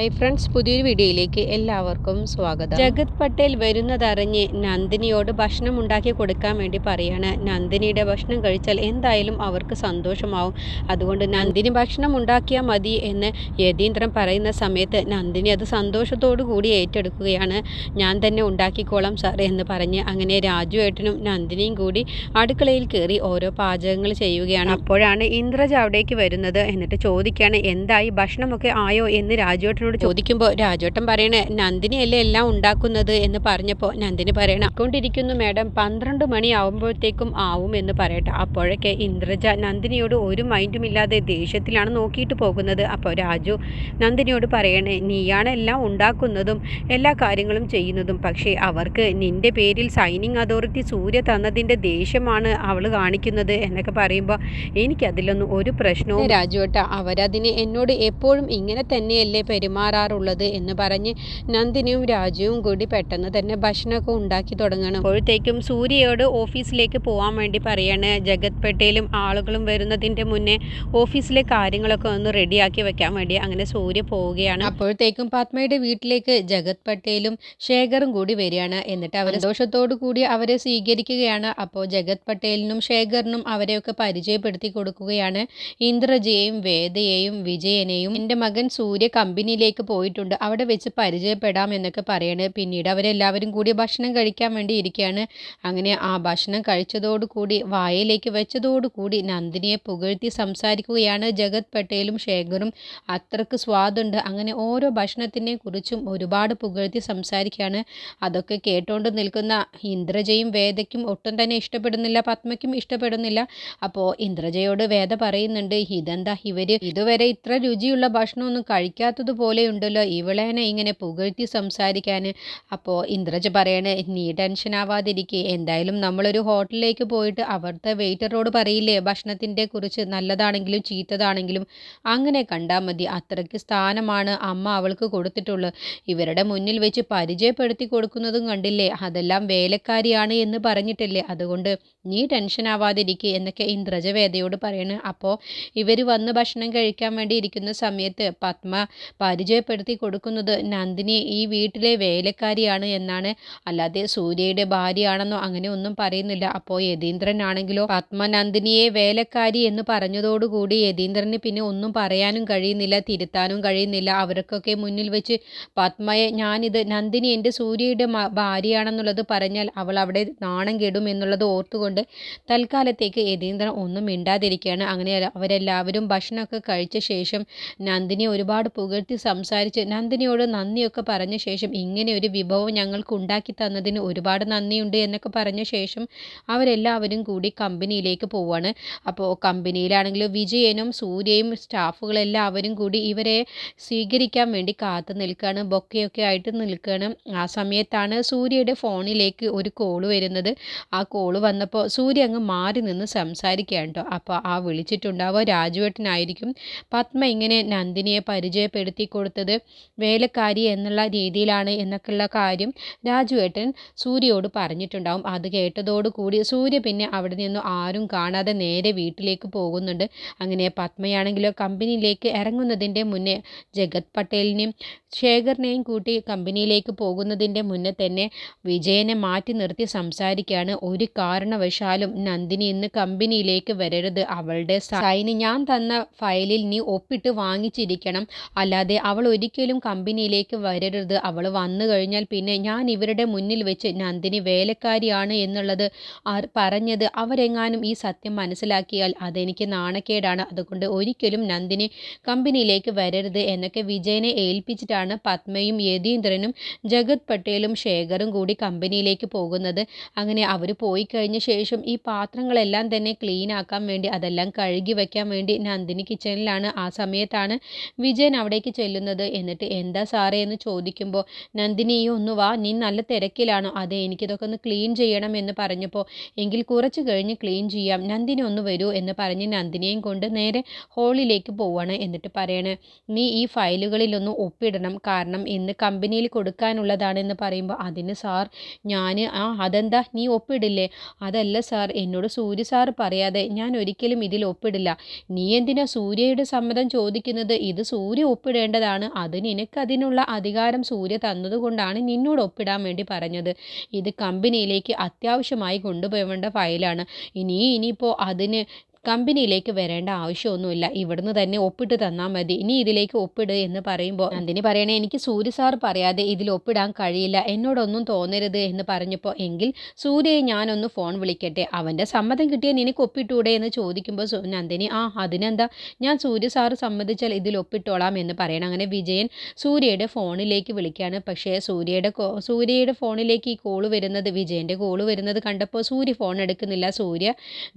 Hi friends പുതിയൊരു വീഡിയോയിലേക്ക് എല്ലാവർക്കും സ്വാഗതം. ജഗത് പട്ടേൽ വരുന്നതറിഞ്ഞ് നന്ദിനിയോട് ഭക്ഷണം ഉണ്ടാക്കി കൊടുക്കാൻ വേണ്ടി പറയാണ്. നന്ദിനിയുടെ ഭക്ഷണം കഴിച്ചാൽ എന്തായാലും അവർക്ക് സന്തോഷമാവും. അതുകൊണ്ട് നന്ദിനി ഭക്ഷണം ഉണ്ടാക്കിയാൽ മതി എന്ന് യതീന്ദ്രൻ പറയുന്ന സമയത്ത് നന്ദിനി അത് സന്തോഷത്തോടു കൂടി ഏറ്റെടുക്കുകയാണ്. ഞാൻ തന്നെ ഉണ്ടാക്കിക്കോളാം സാർ എന്ന് പറഞ്ഞ് അങ്ങനെ രാജു ഏട്ടനും നന്ദിനിയും കൂടി അടുക്കളയിൽ കയറി ഓരോ പാചകങ്ങൾ ചെയ്യുകയാണ്. അപ്പോഴാണ് ഇന്ദ്രജ അവിടേക്ക് വരുന്നത്. എന്നിട്ട് ചോദിക്കുകയാണ് എന്തായി? ഭക്ഷണമൊക്കെ ആയോ എന്ന് രാജുവേട്ടനോട് ചോദിക്കുമ്പോൾ രാജോട്ടം പറയണേ നന്ദിനിയല്ലേ എല്ലാം ഉണ്ടാക്കുന്നത്? എന്ന് പറഞ്ഞപ്പോൾ നന്ദിനി പറയണ കൊണ്ടിരിക്കുന്നു മാഡം പന്ത്രണ്ട് മണി ആവുമ്പോഴത്തേക്കും ആവും എന്ന് പറയട്ടെ. അപ്പോഴൊക്കെ ഇന്ദ്രജ നന്ദിനിയോട് ഒരു മൈൻഡും ഇല്ലാതെ ദേഷ്യത്തിലാണ് നോക്കിയിട്ട് പോകുന്നത്. അപ്പോൾ രാജു നന്ദിനിയോട് പറയണേ നീയാണ് എല്ലാം ഉണ്ടാക്കുന്നതും എല്ലാ കാര്യങ്ങളും ചെയ്യുന്നതും. പക്ഷേ അവർക്ക് നിന്റെ പേരിൽ സൈനിങ് അതോറിറ്റി സൂര്യ തന്നതിന്റെ ദേഷ്യമാണ് അവൾ കാണിക്കുന്നത്. എന്നൊക്കെ പറയുമ്പോൾ എനിക്കതിലൊന്നും ഒരു പ്രശ്നവും രാജുവേട്ട അവരതിന് എന്നോട് എപ്പോഴും ഇങ്ങനെ തന്നെയല്ലേ പെരുമാറാറുള്ളത് എന്ന് പറഞ്ഞ് നന്ദിനിയും രാജുവും കൂടി പെട്ടെന്ന് തന്നെ ഭക്ഷണമൊക്കെ ഉണ്ടാക്കി തുടങ്ങണം. അപ്പോഴത്തേക്കും സൂര്യയോട് ഓഫീസിലേക്ക് പോകാൻ വേണ്ടി പറയാണ് ജഗത് പട്ടേലും ആളുകളും വരുന്നതിന്റെ മുന്നേ ഓഫീസിലെ കാര്യങ്ങളൊക്കെ ഒന്ന് റെഡിയാക്കി വെക്കാൻ വേണ്ടി. അങ്ങനെ സൂര്യ പോവുകയാണ്. അപ്പോഴത്തേക്കും പത്മയുടെ വീട്ടിലേക്ക് ജഗത് പട്ടേലും ശേഖറും കൂടി വരികയാണ്. എന്നിട്ട് അവർ സന്തോഷത്തോടു കൂടി അവരെ സ്വീകരിക്കുകയാണ്. അപ്പോൾ ജഗത് പട്ടേലിനും ശേഖറിനും അവരെയൊക്കെ പരിചയപ്പെടുത്തി കൊടുക്കുകയാണ്. ഇന്ദ്രജയെയും വേദയെയും വിജയനെയും എന്റെ മകൻ സൂര്യ കമ്പനിയിലേക്ക് പോയിട്ടുണ്ട്. അവിടെ വെച്ച് പരിചയപ്പെടാം എന്നൊക്കെ പറയണ്. പിന്നീട് അവരെല്ലാവരും കൂടി ഭക്ഷണം കഴിക്കാൻ വേണ്ടി ഇരിക്കുകയാണ് അങ്ങനെ ആ ഭക്ഷണം കഴിച്ചതോടുകൂടി വായയിലേക്ക് വെച്ചതോടുകൂടി നന്ദിനിയെ പുകഴ്ത്തി സംസാരിക്കുകയാണ് ജഗത് പട്ടേലും ശേഖറും. അത്രയ്ക്ക് സ്വാദുണ്ട്. അങ്ങനെ ഓരോ ഭക്ഷണത്തിനെ കുറിച്ചും ഒരുപാട് പുകഴ്ത്തി സംസാരിക്കുകയാണ്. അതൊക്കെ കേട്ടുകൊണ്ട് നിൽക്കുന്ന ഇന്ദ്രജയും വേദയ്ക്കും ഒട്ടും തന്നെ ഇഷ്ടപ്പെടുന്നില്ല പത്മയ്ക്കും ഇഷ്ടപ്പെടുന്നില്ല. അപ്പോൾ ഇന്ദ്രജയോട് വേദ പറയുന്നുണ്ട് ഇതെന്താ ഇവർ ഇതുവരെ ഇത്ര രുചിയുള്ള ഭക്ഷണമൊന്നും കഴിക്കാത്തതുപോലെ ഉണ്ടല്ലോ ഇവളേനെ ഇങ്ങനെ പുകഴ്ത്തി സംസാരിക്കാൻ അപ്പോൾ ഇന്ദ്രജ പറയണേ നീ ടെൻഷൻ ആവാതിരിക്കേ. എന്തായാലും നമ്മളൊരു ഹോട്ടലിലേക്ക് പോയിട്ട് അവിടുത്തെ വെയിറ്ററോട് പറയില്ലേ ഭക്ഷണത്തിന്റെ കുറിച്ച് നല്ലതാണെങ്കിലും ചീത്തതാണെങ്കിലും. അങ്ങനെ കണ്ടാൽ മതി. അത്രയ്ക്ക് സ്ഥാനമാണ് അമ്മ അവൾക്ക് കൊടുത്തിട്ടുള്ളത്. ഇവരുടെ മുന്നിൽ വെച്ച് പരിചയപ്പെടുത്തി കൊടുക്കുന്നതും കണ്ടില്ലേ? അതെല്ലാം വേലക്കാരിയാണ് എന്ന് പറഞ്ഞിട്ടില്ലേ. അതുകൊണ്ട് നീ ടെൻഷൻ ആവാതിരിക്കുക എന്നൊക്കെ ഇന്ദ്രജ വേദയോട് പറയണ്. അപ്പോൾ ഇവർ വന്ന് ഭക്ഷണം കഴിക്കാൻ വേണ്ടി ഇരിക്കുന്ന സമയത്ത് പത്മ പരിചയപ്പെടുത്തി കൊടുക്കുന്നത് നന്ദിനി ഈ വീട്ടിലെ വേലക്കാരിയാണ് എന്നാണ്. അല്ലാതെ സൂര്യയുടെ ഭാര്യയാണെന്നോ അങ്ങനെ ഒന്നും പറയുന്നില്ല. അപ്പോൾ യതീന്ദ്രനാണെങ്കിലോ പത്മനന്ദിനിയെ വേലക്കാരി എന്ന് പറഞ്ഞതോടുകൂടി യതീന്ദ്രന് പിന്നെ ഒന്നും പറയാനും കഴിയുന്നില്ല തിരുത്താനും കഴിയുന്നില്ല. അവർക്കൊക്കെ മുന്നിൽ വെച്ച് പത്മയെ ഞാനിത് നന്ദിനി എന്റെ സൂര്യയുടെ ഭാര്യയാണെന്നുള്ളത് പറഞ്ഞാൽ അവൾ അവിടെ നാണം കെടും എന്നുള്ളത് ഓർത്തുകൊണ്ട് തൽക്കാലത്തേക്ക് യതീന്ദ്രൻ ഒന്നും മിണ്ടാതിരിക്കുകയാണ്. അങ്ങനെ അവരെല്ലാവരും ഭക്ഷണമൊക്കെ കഴിച്ച ശേഷം നന്ദിനി ഒരുപാട് പുകഴ്ത്തി സംസാരിച്ച് നന്ദിനിയോട് നന്ദിയൊക്കെ പറഞ്ഞ ശേഷം ഇങ്ങനെ ഒരു വിഭവം ഞങ്ങൾക്ക് ഉണ്ടാക്കി തന്നതിന് ഒരുപാട് നന്ദിയുണ്ട് എന്നൊക്കെ പറഞ്ഞ ശേഷം അവരെല്ലാവരും കൂടി കമ്പനിയിലേക്ക് പോവാണ്. അപ്പോൾ കമ്പനിയിലാണെങ്കിൽ വിജയനും സൂര്യയും സ്റ്റാഫുകളെല്ലാവരും കൂടി ഇവരെ സ്വീകരിക്കാൻ വേണ്ടി കാത്തു നിൽക്കുകയാണ്. ബൊക്കെയൊക്കെ ആയിട്ട് നിൽക്കുകയാണ്. ആ സമയത്താണ് സൂര്യയുടെ ഫോണിലേക്ക് ഒരു കോൾ വരുന്നത്. ആ കോൾ വന്നപ്പോൾ സൂര്യ അങ്ങ് മാറി നിന്ന് സംസാരിക്കുകയാണ് കേട്ടോ. അപ്പോൾ ആ വിളിച്ചിട്ടുണ്ടാവുക രാജുവേട്ടനായിരിക്കും. പത്മ ഇങ്ങനെ നന്ദിനിയെ പരിചയപ്പെടുത്തി കൊടുത്തത് വേലക്കാരി എന്നുള്ള രീതിയിലാണ് എന്നൊക്കെയുള്ള കാര്യം രാജുവേട്ടൻ സൂര്യയോട് പറഞ്ഞിട്ടുണ്ടാവും. അത് കേട്ടതോടുകൂടി സൂര്യ പിന്നെ അവിടെ നിന്ന് ആരും കാണാതെ നേരെ വീട്ടിലേക്ക് പോകുന്നുണ്ട്. അങ്ങനെ പത്മയാണെങ്കിലോ കമ്പനിയിലേക്ക് ഇറങ്ങുന്നതിന്റെ മുന്നേ ജഗത് പട്ടേലിനെയും ശേഖറിനെയും കൂട്ടി കമ്പനിയിലേക്ക് പോകുന്നതിന്റെ മുന്നേ തന്നെ വിജയനെ മാറ്റി നിർത്തി സംസാരിക്കുകയാണ്. ഒരു കാരണവശാലും നന്ദിനി ഇന്ന് കമ്പനിയിലേക്ക് വരരുത്. അവളുടെ സൈന് ഞാൻ തന്ന ഫയലിൽ നീ ഒപ്പിട്ട് വാങ്ങിച്ചിരിക്കണം. അല്ലാതെ അവൾ ഒരിക്കലും കമ്പനിയിലേക്ക് വരരുത്. അവൾ വന്നു കഴിഞ്ഞാൽ പിന്നെ ഞാൻ ഇവരുടെ മുന്നിൽ വെച്ച് നന്ദിനി വേലക്കാരിയാണ് എന്നുള്ളത് പറഞ്ഞത്. അവരെങ്ങാനും ഈ സത്യം മനസ്സിലാക്കിയാൽ അതെനിക്ക് നാണക്കേടാണ്. അതുകൊണ്ട് ഒരിക്കലും നന്ദിനി കമ്പനിയിലേക്ക് വരരുത് എന്നൊക്കെ വിജയനെ ഏൽപ്പിച്ചിട്ടാണ് പത്മയും യതീന്ദ്രനും ജഗത് പട്ടേലും ശേഖറും കൂടി കമ്പനിയിലേക്ക് പോകുന്നത്. അങ്ങനെ അവർ പോയി കഴിഞ്ഞ ശേഷം ഈ പാത്രങ്ങളെല്ലാം തന്നെ ക്ലീൻ ആക്കാൻ വേണ്ടി അതെല്ലാം കഴുകി വയ്ക്കാൻ വേണ്ടി നന്ദിനി കിച്ചണിലാണ് ആ സമയത്താണ് വിജയൻ അവിടേക്ക് ചെല്ലുന്നത്. എന്നിട്ട് എന്താ സാറേ എന്ന് ചോദിക്കുമ്പോൾ നന്ദിനി ഒന്ന് വാ. നീ നല്ല തിരക്കിലാണോ. അതെ എനിക്കിതൊക്കെ ഒന്ന് ക്ലീൻ ചെയ്യണം എന്ന് പറഞ്ഞപ്പോൾ എങ്കിൽ കുറച്ച് കഴിഞ്ഞ് ക്ലീൻ ചെയ്യാം. നന്ദിനി ഒന്ന് വരൂ എന്ന് പറഞ്ഞ് നന്ദിനിയും കൊണ്ട് നേരെ ഹോളിലേക്ക് പോവാണ്. എന്നിട്ട് പറയണേ നീ ഈ ഫയലുകളിലൊന്ന് ഒപ്പിടണം. കാരണം ഇന്ന് കമ്പനിയിൽ കൊടുക്കാനുള്ളതാണെന്ന് പറയുമ്പോൾ അതിന് സാർ ഞാൻ ആ അതെന്താ? നീ ഒപ്പിടില്ലേ? അതല്ല സാർ എന്നോട് സൂര്യ സാർ പറയാതെ ഞാൻ ഒരിക്കലും ഇതിൽ ഒപ്പിടില്ല. നീ എന്തിനാ സൂര്യയുടെ സമ്മതം ചോദിക്കുന്നത്? ഇത് സൂര്യ ഒപ്പിടേണ്ടതാണ് എന്നുള്ളതാണ് അത് നിനക്കതിനുള്ള അധികാരം സൂര്യ തന്നതുകൊണ്ടാണ് നിന്നോട് ഒപ്പിടാൻ വേണ്ടി പറഞ്ഞത്. ഇത് കമ്പനിയിലേക്ക് അത്യാവശ്യമായി കൊണ്ടുപോകേണ്ട ഫയലാണ് ഇനി ഇനിയിപ്പോൾ അതിന് കമ്പനിയിലേക്ക് വരേണ്ട ആവശ്യമൊന്നുമില്ല. ഇവിടുന്ന് തന്നെ ഒപ്പിട്ട് തന്നാൽ മതി. ഇനി ഇതിലേക്ക് ഒപ്പിട് എന്ന് പറയുമ്പോൾ നന്ദിനി പറയണേ എനിക്ക് സൂര്യ സാർ പറയാതെ ഇതിൽ ഒപ്പിടാൻ കഴിയില്ല. എന്നോടൊന്നും തോന്നരുത് എന്ന് പറഞ്ഞപ്പോൾ എങ്കിൽ സൂര്യയെ ഞാനൊന്ന് ഫോൺ വിളിക്കട്ടെ. അവന്റെ സമ്മതം കിട്ടിയാൽ നിനക്ക് ഒപ്പിട്ടൂടെ എന്ന് ചോദിക്കുമ്പോൾ നന്ദിനി ആ അതിനെന്താ? ഞാൻ സൂര്യ സാറ് സമ്മതിച്ചാൽ ഇതിൽ ഒപ്പിട്ടോളാം എന്ന് പറയണം. അങ്ങനെ വിജയൻ സൂര്യയുടെ ഫോണിലേക്ക് വിളിക്കുകയാണ് പക്ഷേ സൂര്യയുടെ സൂര്യയുടെ ഫോണിലേക്ക് ഈ കോൾ വരുന്നത് വിജയന്റെ കോൾ വരുന്നത് കണ്ടപ്പോൾ സൂര്യ ഫോൺ എടുക്കുന്നില്ല. സൂര്യ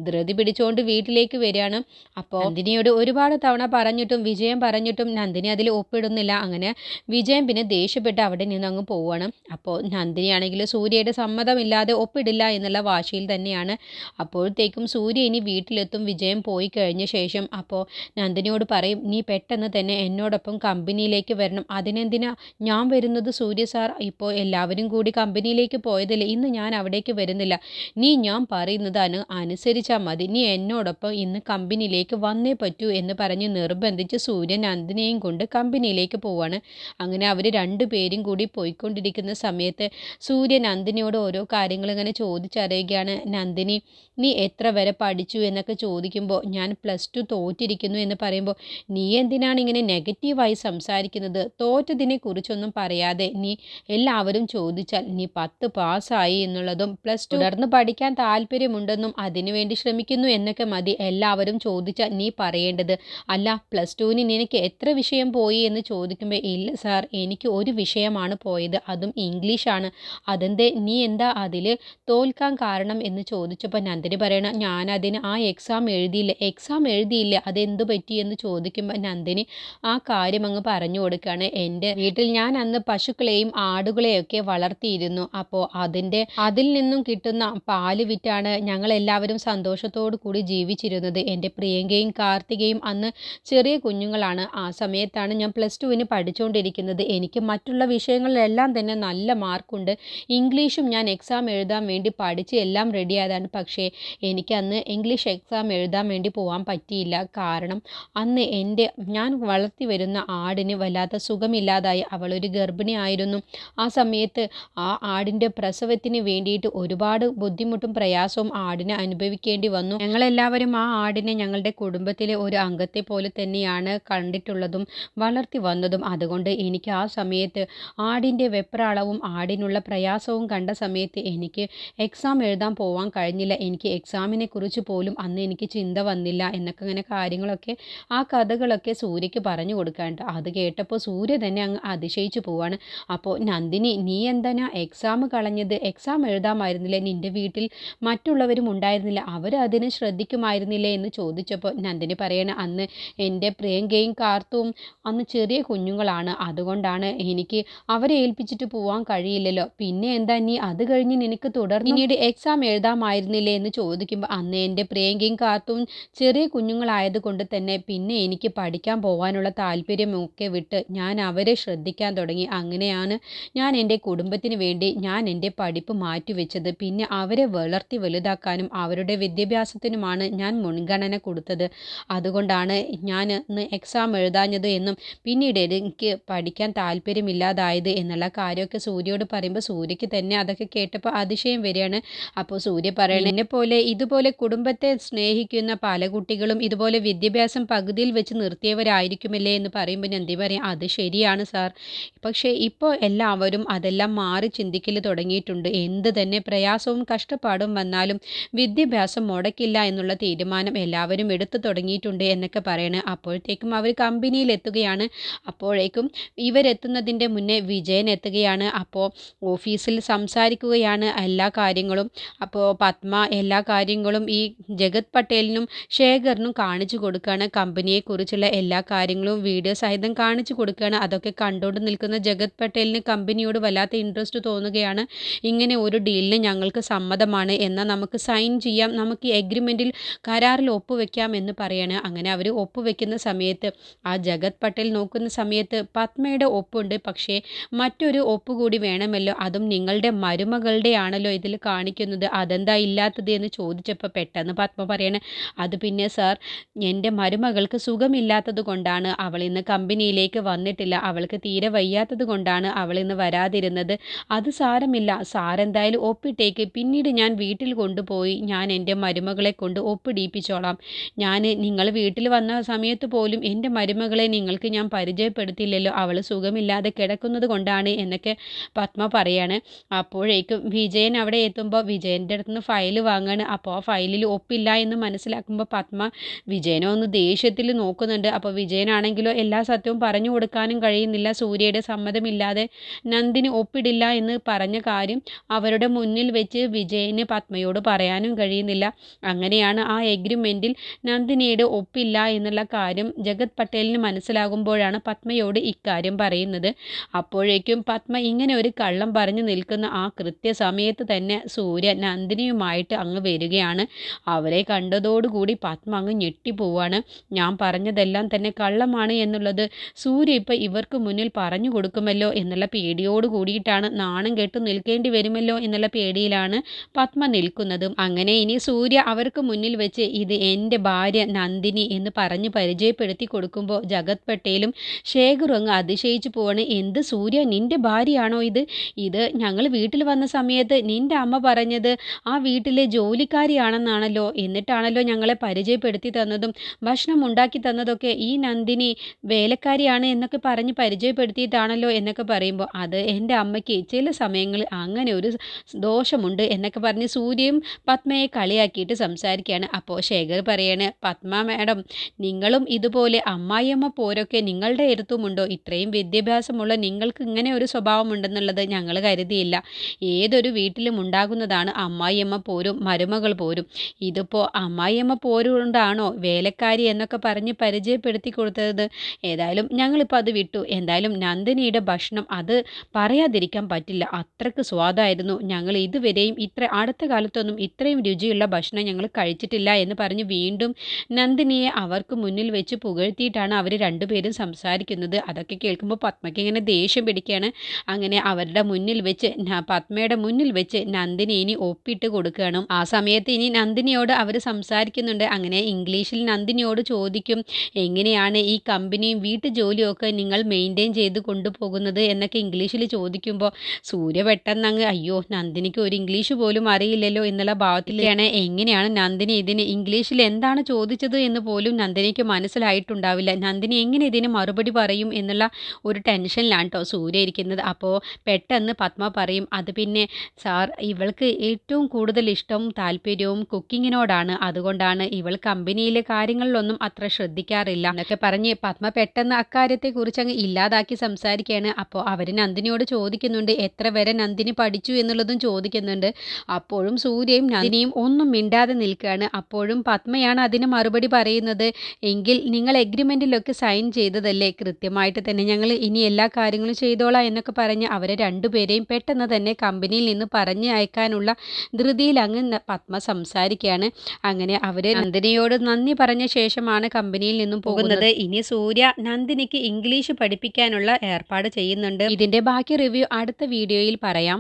ധൃതി പിടിച്ചുകൊണ്ട് വീട്ടിൽ വീട്ടിലേക്ക് വരികയാണ്. അപ്പോൾ നന്ദിനിയോട് ഒരുപാട് തവണ പറഞ്ഞിട്ടും വിജയം പറഞ്ഞിട്ടും നന്ദിനി അതിൽ ഒപ്പിടുന്നില്ല. അങ്ങനെ വിജയം പിന്നെ ദേഷ്യപ്പെട്ട് അവിടെ നിന്ന് അങ്ങ് പോവുകയാണ്. അപ്പോൾ നന്ദിനിയാണെങ്കിൽ സൂര്യയുടെ സമ്മതമില്ലാതെ ഒപ്പിടില്ല എന്നുള്ള വാശിയിൽ തന്നെയാണ്. അപ്പോഴത്തേക്കും സൂര്യ ഇനി വീട്ടിലെത്തും. വിജയം പോയി കഴിഞ്ഞ ശേഷം അപ്പോൾ നന്ദിനിയോട് പറയും നീ പെട്ടെന്ന് തന്നെ എന്നോടൊപ്പം കമ്പനിയിലേക്ക് വരണം. അതിനെന്തിനാ ഞാൻ വരുന്നത് സൂര്യ സാർ? ഇപ്പോൾ എല്ലാവരും കൂടി കമ്പനിയിലേക്ക് പോയതല്ലേ. ഇന്ന് ഞാൻ അവിടേക്ക് വരുന്നില്ല. നീ ഞാൻ പറയുന്നത് അനുസരിച്ചാൽ മതി. നീ എന്നോടൊപ്പം അപ്പോൾ ഇന്ന് കമ്പനിയിലേക്ക് വന്നേ പറ്റൂ എന്ന് പറഞ്ഞ് നിർബന്ധിച്ച് സൂര്യൻ നന്ദിനെയും കൊണ്ട് കമ്പനിയിലേക്ക് പോവാണ്. അങ്ങനെ അവർ രണ്ടു പേരും കൂടി പോയിക്കൊണ്ടിരിക്കുന്ന സമയത്ത് സൂര്യ നന്ദിനിയോട് ഓരോ കാര്യങ്ങൾ ഇങ്ങനെ ചോദിച്ചറിയുകയാണ്. നന്ദിനി നീ എത്ര വരെ പഠിച്ചു? എന്നൊക്കെ ചോദിക്കുമ്പോൾ ഞാൻ പ്ലസ് ടു തോറ്റിരിക്കുന്നു എന്ന് പറയുമ്പോൾ നീ എന്തിനാണ് ഇങ്ങനെ നെഗറ്റീവായി സംസാരിക്കുന്നത്? തോറ്റതിനെ കുറിച്ചൊന്നും പറയാതെ നീ എല്ലാവരും ചോദിച്ചാൽ നീ പത്ത് പാസ്സായി എന്നുള്ളതും പ്ലസ് ടു തുടർന്ന് പഠിക്കാൻ താല്പര്യമുണ്ടെന്നും അതിനുവേണ്ടി ശ്രമിക്കുന്നു എന്നൊക്കെ മതി. എല്ലാവരും ചോദിച്ചാൽ നീ പറയേണ്ടത്. അല്ല പ്ലസ് ടുവിന് നിനക്ക് എത്ര വിഷയം പോയി എന്ന് ചോദിക്കുമ്പോൾ ഇല്ല സാർ എനിക്ക് ഒരു വിഷയമാണ് പോയത്. അതും ഇംഗ്ലീഷാണ് അതെന്തേ നീ എന്താ അതിൽ തോൽക്കാൻ കാരണം എന്ന് ചോദിച്ചപ്പോൾ നന്ദിനി പറയണം ഞാൻ അതിന് ആ എക്സാം എഴുതിയില്ല. എക്സാം എഴുതിയില്ല. അതെന്ത് പറ്റി? എന്ന് ചോദിക്കുമ്പോൾ നന്ദിനി ആ കാര്യം അങ്ങ് പറഞ്ഞു കൊടുക്കുകയാണ് എന്റെ വീട്ടിൽ ഞാൻ അന്ന് പശുക്കളെയും ആടുകളെയൊക്കെ വളർത്തിയിരുന്നു. അപ്പോൾ അതിന്റെ അതിൽ നിന്നും കിട്ടുന്ന പാൽ വിറ്റാണ് ഞങ്ങളെല്ലാവരും സന്തോഷത്തോടു കൂടി ജീവിച്ചു ജീവിച്ചിരുന്നത് എന്റെ പ്രിയങ്കയും കാർത്തികയും അന്ന് ചെറിയ കുഞ്ഞുങ്ങളാണ്. ആ സമയത്താണ് ഞാൻ പ്ലസ് ടുവിന് പഠിച്ചുകൊണ്ടിരിക്കുന്നത് എനിക്ക് മറ്റുള്ള വിഷയങ്ങളിലെല്ലാം തന്നെ നല്ല മാർക്കുണ്ട്. ഇംഗ്ലീഷും ഞാൻ എക്സാം എഴുതാൻ വേണ്ടി പഠിച്ച് എല്ലാം റെഡിയായതാണ്. പക്ഷേ എനിക്ക് അന്ന് ഇംഗ്ലീഷ് എക്സാം എഴുതാൻ വേണ്ടി പോകാൻ പറ്റിയില്ല. കാരണം അന്ന് എന്റെ ഞാൻ വളർത്തി വരുന്ന ആടിന് വല്ലാത്ത സുഖമില്ലാതായി. അവളൊരു ഗർഭിണിയായിരുന്നു ആ സമയത്ത് ആ ആടിന്റെ പ്രസവത്തിന് വേണ്ടിയിട്ട് ഒരുപാട് ബുദ്ധിമുട്ടും പ്രയാസവും ആടിനെ അനുഭവിക്കേണ്ടി വന്നു. ഞങ്ങളെല്ലാവരും ആ ആടിനെ ഞങ്ങളുടെ കുടുംബത്തിലെ ഒരു അംഗത്തെ പോലെ തന്നെയാണ് കണ്ടിട്ടുള്ളതും വളർത്തി വന്നതും. അതുകൊണ്ട് എനിക്ക് ആ സമയത്ത് ആടിന്റെ വെപ്രാളവും ആടിനുള്ള പ്രയാസവും കണ്ട സമയത്ത് എനിക്ക് എക്സാം എഴുതാൻ പോവാൻ കഴിഞ്ഞില്ല. എനിക്ക് എക്സാമിനെ കുറിച്ച് പോലും അന്ന് എനിക്ക് ചിന്ത വന്നില്ല എന്നൊക്കെ അങ്ങനെ കാര്യങ്ങളൊക്കെ ആ കഥകളൊക്കെ സൂര്യക്ക് പറഞ്ഞു കൊടുക്കാണ്ട് അത് കേട്ടപ്പോൾ സൂര്യ തന്നെ അങ്ങ് അതിശയിച്ചു പോവാണ്. അപ്പോൾ നന്ദിനി നീ എന്തിനാ എക്സാം കളഞ്ഞത്? എക്സാം എഴുതാമായിരുന്നില്ല? നിന്റെ വീട്ടിൽ മറ്റുള്ളവരും ഉണ്ടായിരുന്നില്ല. അവർ അതിനെ ശ്രദ്ധിക്കുമായിരുന്നു. ഉണ്ടായിരുന്നില്ലേ എന്ന് ചോദിച്ചപ്പോൾ നന്ദിനി പറയണ അന്ന് എന്റെ പ്രിയങ്കയും കാർത്തും അന്ന് ചെറിയ കുഞ്ഞുങ്ങളാണ്. അതുകൊണ്ടാണ് എനിക്ക് അവരെ ഏൽപ്പിച്ചിട്ട് പോവാൻ കഴിയില്ലല്ലോ. പിന്നെ എന്താ നീ അത് കഴിഞ്ഞ് നിനക്ക് തുടർന്ന് പിന്നീട് എക്സാം എഴുതാമായിരുന്നില്ലേ എന്ന് ചോദിക്കുമ്പോൾ അന്ന് എന്റെ പ്രിയങ്കയും കാർത്തും ചെറിയ കുഞ്ഞുങ്ങളായത് കൊണ്ട് തന്നെ പിന്നെ എനിക്ക് പഠിക്കാൻ പോകാനുള്ള താല്പര്യമൊക്കെ വിട്ട് ഞാൻ അവരെ ശ്രദ്ധിക്കാൻ തുടങ്ങി. അങ്ങനെയാണ് ഞാൻ എന്റെ കുടുംബത്തിന് വേണ്ടി ഞാൻ എന്റെ പഠിപ്പ് മാറ്റിവെച്ചത്. പിന്നെ അവരെ വളർത്തി വലുതാക്കാനും അവരുടെ വിദ്യാഭ്യാസത്തിനുമാണ് ഞാൻ ഞാൻ മുൻഗണന കൊടുത്തത്. അതുകൊണ്ടാണ് ഞാൻ എക്സാം എഴുതാഞ്ഞത് എന്നും പിന്നീട് എനിക്ക് പഠിക്കാൻ താല്പര്യമില്ലാതായത് എന്നുള്ള കാര്യമൊക്കെ സൂര്യയോട് പറയുമ്പോൾ സൂര്യക്ക് തന്നെ അതൊക്കെ കേട്ടപ്പോൾ അതിശയം വരികയാണ്. അപ്പോൾ സൂര്യ പറയണ എന്നെ പോലെ ഇതുപോലെ കുടുംബത്തെ സ്നേഹിക്കുന്ന പല കുട്ടികളും ഇതുപോലെ വിദ്യാഭ്യാസം പകുതിയിൽ വെച്ച് നിർത്തിയവരായിരിക്കുമല്ലേ എന്ന് പറയുമ്പോൾ എന്തി പറയാം? അത് ശരിയാണ് സാർ. പക്ഷേ ഇപ്പോൾ എല്ലാവരും അതെല്ലാം മാറി ചിന്തിക്കൽ തുടങ്ങിയിട്ടുണ്ട്. എന്ത് തന്നെ പ്രയാസവും കഷ്ടപ്പാടും വന്നാലും വിദ്യാഭ്യാസം മുടക്കില്ല എന്നുള്ള തീരുമാനം തീരുമാനം എല്ലാവരും എടുത്തു തുടങ്ങിയിട്ടുണ്ട് എന്നൊക്കെ പറയണ്. അപ്പോഴത്തേക്കും അവർ കമ്പനിയിൽ എത്തുകയാണ്. അപ്പോഴേക്കും ഇവരെത്തുന്നതിന്റെ മുന്നേ വിജയൻ എത്തുകയാണ്. അപ്പോൾ ഓഫീസിൽ സംസാരിക്കുകയാണ് എല്ലാ കാര്യങ്ങളും. അപ്പോൾ പത്മ എല്ലാ കാര്യങ്ങളും ഈ ജഗത് പട്ടേലിനും ശേഖറിനും കാണിച്ചു കൊടുക്കുകയാണ്. കമ്പനിയെക്കുറിച്ചുള്ള എല്ലാ കാര്യങ്ങളും വീഡിയോ സഹിതം കാണിച്ചു കൊടുക്കുകയാണ്. അതൊക്കെ കണ്ടുകൊണ്ട് നിൽക്കുന്ന ജഗത് പട്ടേലിന് കമ്പനിയോട് വല്ലാത്ത ഇൻട്രസ്റ്റ് തോന്നുകയാണ്. ഇങ്ങനെ ഒരു ഡീലിന് ഞങ്ങൾക്ക് സമ്മതമാണ്. എന്നാൽ നമുക്ക് സൈൻ ചെയ്യാം. നമുക്ക് എഗ്രിമെന്റിൽ കരാറിൽ ഒപ്പുവെക്കാം എന്ന് പറയാണ്. അങ്ങനെ അവർ ഒപ്പുവെക്കുന്ന സമയത്ത് ആ ജഗത് പട്ടേൽ നോക്കുന്ന സമയത്ത് പത്മയുടെ ഒപ്പുണ്ട്. പക്ഷേ മറ്റൊരു ഒപ്പ് കൂടി വേണമല്ലോ. അതും നിങ്ങളുടെ മരുമകളുടെ ആണല്ലോ ഇതിൽ കാണിക്കുന്നത്. അതെന്താ ഇല്ലാത്തത് എന്ന് ചോദിച്ചപ്പോൾ പെട്ടെന്ന് പത്മ പറയാണ് അത് പിന്നെ സാർ എന്റെ മരുമകൾക്ക് സുഖമില്ലാത്തത് കൊണ്ടാണ്. അവൾ ഇന്ന് കമ്പനിയിലേക്ക് വന്നിട്ടില്ല. അവൾക്ക് തീരെ വയ്യാത്തത് കൊണ്ടാണ് അവൾ ഇന്ന് വരാതിരുന്നത്. അത് സാരമില്ല. സാർ എന്തായാലും ഒപ്പിട്ടേക്ക്. പിന്നീട് ഞാൻ വീട്ടിൽ കൊണ്ടുപോയി. ഞാൻ എന്റെ മരുമകളെ കൊണ്ട് ഒപ്പിടിയിപ്പിച്ചോളാം ഞാൻ നിങ്ങൾ വീട്ടിൽ വന്ന സമയത്ത് പോലും എന്റെ മരുമകളെ നിങ്ങൾക്ക് ഞാൻ പരിചയപ്പെടുത്തിയില്ലല്ലോ. അവൾ സുഖമില്ലാതെ കിടക്കുന്നത് കൊണ്ടാണ് എന്നൊക്കെ പത്മ പറയാണ്. അപ്പോഴേക്കും വിജയൻ അവിടെ എത്തുമ്പോൾ വിജയന്റെ അടുത്ത് നിന്ന് ഫയൽ വാങ്ങാണ്. അപ്പോൾ ആ ഫയലിൽ ഒപ്പില്ല എന്ന് മനസ്സിലാക്കുമ്പോൾ പത്മ വിജയനെ ഒന്ന് ദേഷ്യത്തിൽ നോക്കുന്നുണ്ട്. അപ്പോൾ വിജയനാണെങ്കിലോ എല്ലാ സത്യവും പറഞ്ഞു കൊടുക്കാനും കഴിയുന്നില്ല. സൂര്യയുടെ സമ്മതമില്ലാതെ നന്ദിനി ഒപ്പിടില്ല എന്ന് പറഞ്ഞ കാര്യം അവരുടെ മുന്നിൽ വെച്ച് വിജയന് പത്മയോട് പറയാനും കഴിയുന്നില്ല. അങ്ങനെയാണ് ആ എഗ്രിമെന്റിൽ നന്ദിനിയുടെ ഒപ്പില്ല എന്നുള്ള കാര്യം ജഗത് പട്ടേലിന് മനസ്സിലാകുമ്പോഴാണ് പത്മയോട് ഇക്കാര്യം പറയുന്നത്. അപ്പോഴേക്കും പത്മ ഇങ്ങനെ ഒരു കള്ളം പറഞ്ഞു നിൽക്കുന്ന ആ കൃത്യസമയത്ത് തന്നെ സൂര്യ നന്ദിനിയുമായിട്ട് അങ്ങ് വരികയാണ്. അവരെ കണ്ടതോടുകൂടി പത്മ അങ്ങ് ഞെട്ടിപ്പോവാണ്. ഞാൻ പറഞ്ഞതെല്ലാം തന്നെ കള്ളമാണ് എന്നുള്ളത് സൂര്യ ഇപ്പം ഇവർക്ക് മുന്നിൽ പറഞ്ഞു കൊടുക്കുമല്ലോ എന്നുള്ള പേടിയോട് കൂടിയിട്ടാണ് നാണം കെട്ട് നിൽക്കേണ്ടി വരുമല്ലോ എന്നുള്ള പേടിയിലാണ് പത്മ നിൽക്കുന്നതും. അങ്ങനെ ഇനി സൂര്യ അവർക്ക് മുന്നിൽ വെച്ച് ഇത് എന്റെ ഭാര്യ നന്ദിനി എന്ന് പറഞ്ഞ് പരിചയപ്പെടുത്തി കൊടുക്കുമ്പോൾ ജഗത് പട്ടേലും ശേഖറും അങ്ങ് അതിശയിച്ചു പോവാണ്. എന്ത് സൂര്യ നിന്റെ ഭാര്യയാണോ ഇത്? ഇത് ഞങ്ങൾ വീട്ടിൽ വന്ന സമയത്ത് നിന്റെ അമ്മ പറഞ്ഞത് ആ വീട്ടിലെ ജോലിക്കാരിയാണെന്നാണല്ലോ. എന്നിട്ടാണല്ലോ ഞങ്ങളെ പരിചയപ്പെടുത്തി തന്നതും ഭക്ഷണം ഉണ്ടാക്കി തന്നതൊക്കെ ഈ നന്ദിനി വേലക്കാരിയാണ് എന്നൊക്കെ പറഞ്ഞ് പരിചയപ്പെടുത്തിയിട്ടാണല്ലോ എന്നൊക്കെ പറയുമ്പോൾ അത് എന്റെ അമ്മയ്ക്ക് ചില സമയങ്ങളിൽ അങ്ങനെ ഒരു ദോഷമുണ്ട് എന്നൊക്കെ പറഞ്ഞ് സൂര്യയും പത്മയെ കളിയാക്കിയിട്ട് സംസാരിക്കുകയാണ്. അപ്പോൾ ശേഖർ പറയാണ് പത്മ മാഡം നിങ്ങളും ഇതുപോലെ അമ്മായിയമ്മ പോരൊക്കെ നിങ്ങളുടെ അടുത്തുമുണ്ടോ ഇത്രയും വിദ്യാഭ്യാസമുള്ള നിങ്ങൾക്ക് ഇങ്ങനെ ഒരു സ്വഭാവമുണ്ടെന്നുള്ളത് ഞങ്ങൾ കരുതിയില്ല. ഏതൊരു വീട്ടിലും ഉണ്ടാകുന്നതാണ് അമ്മായിയമ്മ പോരും മരുമകൾ പോരും. ഇതിപ്പോൾ അമ്മായിയമ്മ പോരുകൊണ്ടാണോ വേലക്കാരി എന്നൊക്കെ പറഞ്ഞ് പരിചയപ്പെടുത്തി കൊടുത്തത്? ഏതായാലും ഞങ്ങളിപ്പോൾ അത് വിട്ടു. എന്തായാലും നന്ദിനിയുടെ ഭക്ഷണം അത് പറയാതിരിക്കാൻ പറ്റില്ല. അത്രയ്ക്ക് സ്വാദായിരുന്നു. ഞങ്ങൾ ഇതുവരെയും ഇത്ര അടുത്ത കാലത്തൊന്നും ഇത്രയും രുചിയുള്ള ഭക്ഷണം ഞങ്ങൾ കഴിച്ചിട്ടില്ല എന്ന് പറഞ്ഞ് വീണ്ടും നന്ദിനിയെ അവർക്ക് മുന്നിൽ വെച്ച് പുകഴ്ത്തിയിട്ടാണ് അവർ രണ്ടുപേരും സംസാരിക്കുന്നത്. അതൊക്കെ കേൾക്കുമ്പോൾ പത്മയ്ക്ക് ഇങ്ങനെ ദേഷ്യം പിടിക്കുകയാണ് അങ്ങനെ അവരുടെ മുന്നിൽ വെച്ച് പത്മയുടെ മുന്നിൽ വെച്ച് നന്ദിനി ഇനി ഒപ്പിട്ട് കൊടുക്കുകയാണ്. ആ സമയത്ത് ഇനി നന്ദിനിയോട് അവർ സംസാരിക്കുന്നുണ്ട്. അങ്ങനെ ഇംഗ്ലീഷിൽ നന്ദിനിയോട് ചോദിക്കും എങ്ങനെയാണ് ഈ കമ്പനിയും വീട്ടു ഒക്കെ നിങ്ങൾ മെയിന്റെയിൻ ചെയ്ത് കൊണ്ടുപോകുന്നത്? എന്നൊക്കെ ഇംഗ്ലീഷിൽ ചോദിക്കുമ്പോൾ സൂര്യ പെട്ടെന്ന് അങ്ങ് അയ്യോ നന്ദിനിക്ക് ഒരു ഇംഗ്ലീഷ് പോലും അറിയില്ലല്ലോ എന്നുള്ള ഭാവത്തിലാണ് എങ്ങനെയാണ് നന്ദിനി ഇതിന് ഇംഗ്ലീഷിൽ എന്താണ് ചോദിച്ചത് എന്ന് പോലും നന്ദിനിക്ക് മനസ്സിലായിട്ടുണ്ടാവില്ല. നന്ദിനി എങ്ങനെ ഇതിന് മറുപടി പറയും എന്നുള്ള ഒരു ടെൻഷനിലാണ് കേട്ടോ സൂര്യ ഇരിക്കുന്നത്. അപ്പോൾ പെട്ടെന്ന് പത്മ പറയും അത് പിന്നെ സാർ ഇവൾക്ക് ഏറ്റവും കൂടുതൽ ഇഷ്ടവും താല്പര്യവും കുക്കിങ്ങിനോടാണ്. അതുകൊണ്ടാണ് ഇവൾ കമ്പനിയിലെ കാര്യങ്ങളിലൊന്നും അത്ര ശ്രദ്ധിക്കാറില്ല. എന്നൊക്കെ പറഞ്ഞ് പത്മ പെട്ടെന്ന് അക്കാര്യത്തെക്കുറിച്ച് അങ്ങ് ഇല്ലാതാക്കി സംസാരിക്കുകയാണ്. അപ്പോൾ അവർ നന്ദിനിയോട് ചോദിക്കുന്നുണ്ട് എത്ര വരെ നന്ദിനി പഠിച്ചു എന്നുള്ളതും ചോദിക്കുന്നുണ്ട്. അപ്പോഴും സൂര്യയും നന്ദിനിയും ഒന്നും മിണ്ടാതെ നിൽക്കുകയാണ്. അപ്പോഴും പത്മയാണ് അതിന് മറുപടി പറയുന്നത്. എങ്കിൽ നിങ്ങൾ എഗ്രിമെന്റിലൊക്കെ സൈൻ ചെയ്തതല്ലേ? കൃത്യമായിട്ട് തന്നെ ഞങ്ങൾ ഇനി എല്ലാ കാര്യങ്ങളും ചെയ്തോളാം എന്നൊക്കെ പറഞ്ഞ് അവരെ രണ്ടുപേരെയും പെട്ടെന്ന് തന്നെ കമ്പനിയിൽ നിന്ന് പറഞ്ഞ് അയക്കാനുള്ള ധൃതിയിൽ അങ്ങ് പത്മ സംസാരിക്കുകയാണ്. അങ്ങനെ അവർ നന്ദിനിയോട് നന്ദി പറഞ്ഞ ശേഷമാണ് കമ്പനിയിൽ നിന്നും പോകുന്നത്. ഇനി സൂര്യ നന്ദിനിക്ക് ഇംഗ്ലീഷ് പഠിപ്പിക്കാനുള്ള ഏർപ്പാട് ചെയ്യുന്നുണ്ട്. ഇതിന്റെ ബാക്കി റിവ്യൂ അടുത്ത വീഡിയോയിൽ പറയാം.